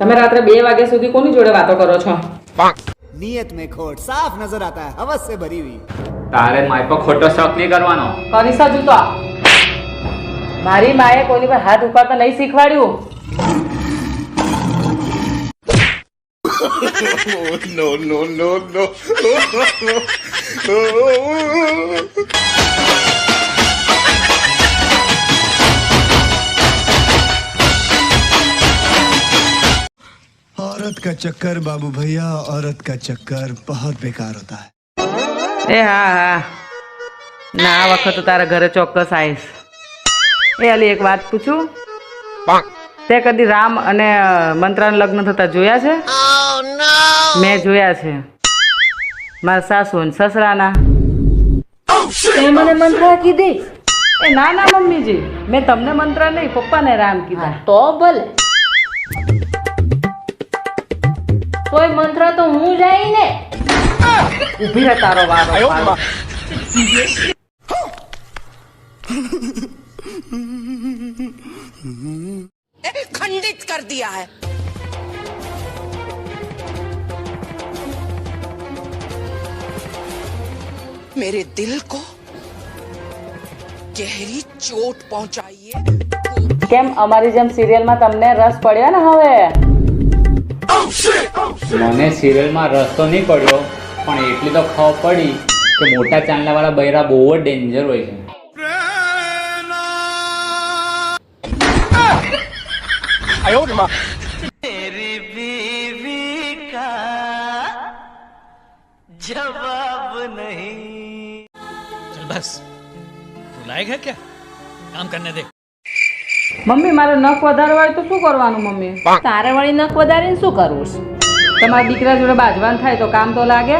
તમે રાત્રે બે વાગ્યા સુધી કોની જોડે વાતો કરો છો? નિયત મે ખોટ સાફ નજર આતા હે હવસ ભરી હુઈ તારે માય પર ખોટો શોખ નહીં કરવાનો. કરી સજુ મારી માએ કોઈની પર હાથ ઉપાડતા નહીં શીખવાડ્યું. નો નો નો નો औरत का चक्कर बाबू भैया औरत का चक्कर बहुत बेकार होता है એ હા હા ના આ વખત તારા ઘરે ચોક્કસ આવીશ એ અલી એક વાત પૂછું તે કદી રામ અને મંત્રાના લગ્ન થતા જોયા છે મેં જોયા છે મારા સાસુ ને સસરાના તે મને મંત્ર કીધી એ ના ના મમ્મીજી મેં તમને મંત્ર નહીં પપ્પાને રામ કીધા તો ભલે તોય મંત્ર તો હું જાય ને ઊભી રહે તારો વારો વારો. खंडित कर दिया है मेरे दिल को गहरी चोट पहुंचाइए કેમ અમારી જેમ સિરિયલમાં તમને રસ પડ્યો ને હવે મને સિરિયલમાં રસ તો નહીં પડ્યો પણ એટલી તો ખબર પડી કે મોટા ચાંદલાવાળા બૈરા બહુ જ ડેન્જર હોય છે चल बस तू लायक है क्या काम करने दे મમ્મી મારે નખ વધારવા હોય તો શું કરવાનું મમ્મી? તારે વળી નખ વધારીને શું કરવું છે? તમારા દીકરા જોડે બાજવાન થાય તો કામ તો લાગે.